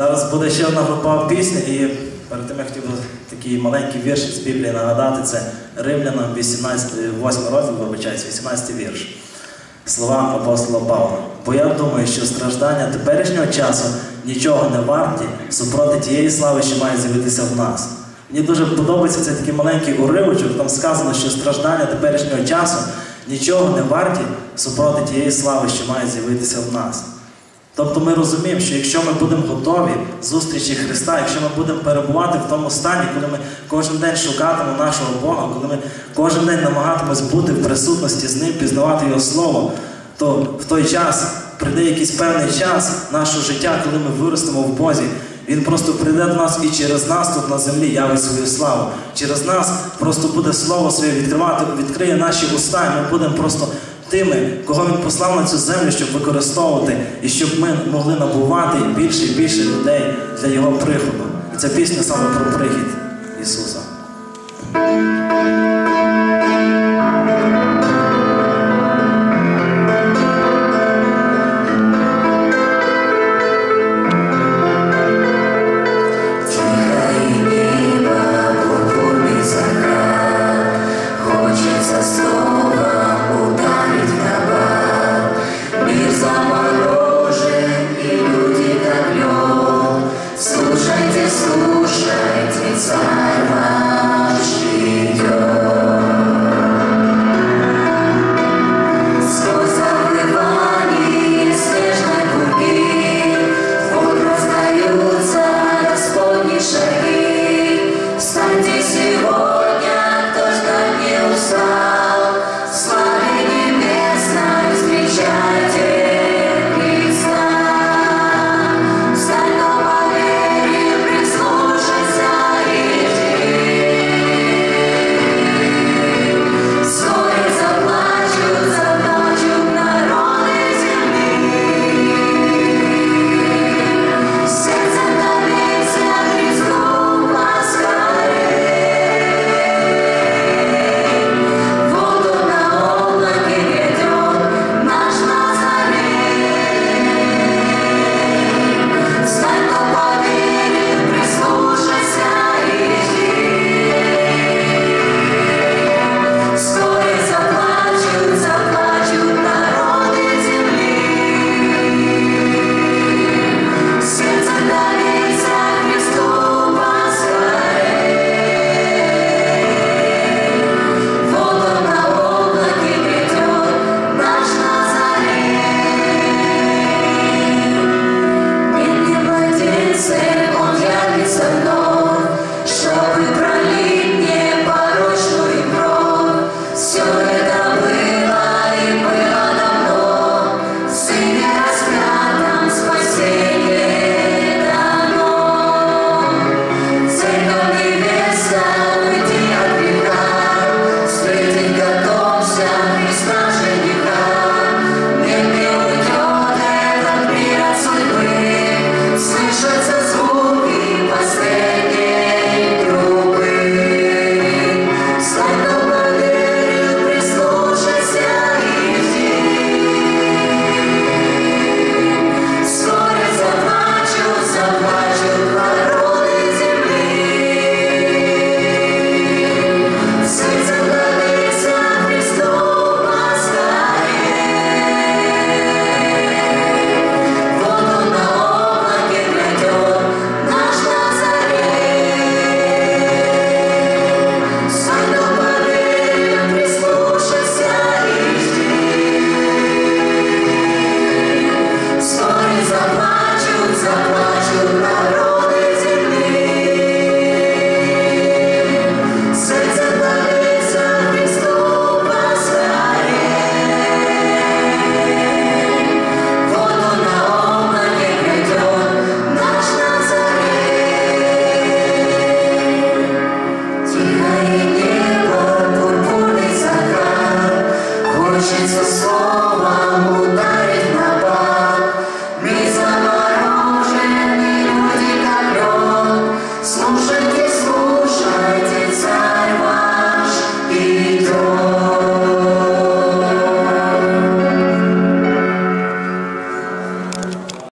Зараз буде ще одна групова пісня, і перед тим я хотів би такий маленький вірш з Біблії нагадати. Це Римлянам 18, 8 розділ, вибачаюсь, 18 вірш. Слова апостола Павла. Бо я думаю, що страждання теперішнього часу нічого не варті супроти тієї слави, що має з'явитися в нас. Мені дуже подобається цей такий маленький уривочок, там сказано, що страждання теперішнього часу нічого не варті супроти тієї слави, що має з'явитися в нас. Тобто ми розуміємо, що якщо ми будемо готові зустрічі Христа, якщо ми будемо перебувати в тому стані, коли ми кожен день шукатимемо нашого Бога, коли ми кожен день намагатимемось бути в присутності з Ним, пізнавати Його Слово, то в той час прийде якийсь певний час нашого життя, коли ми виростемо в Бозі. Він просто прийде до нас і через нас тут на землі явить свою славу. Через нас просто буде слово своє відкривати, відкриє наші уста, і ми будемо просто тими, кого він послав на цю землю, щоб використовувати, і щоб ми могли набувати більше і більше людей для його приходу. І ця пісня саме про прихід Ісуса.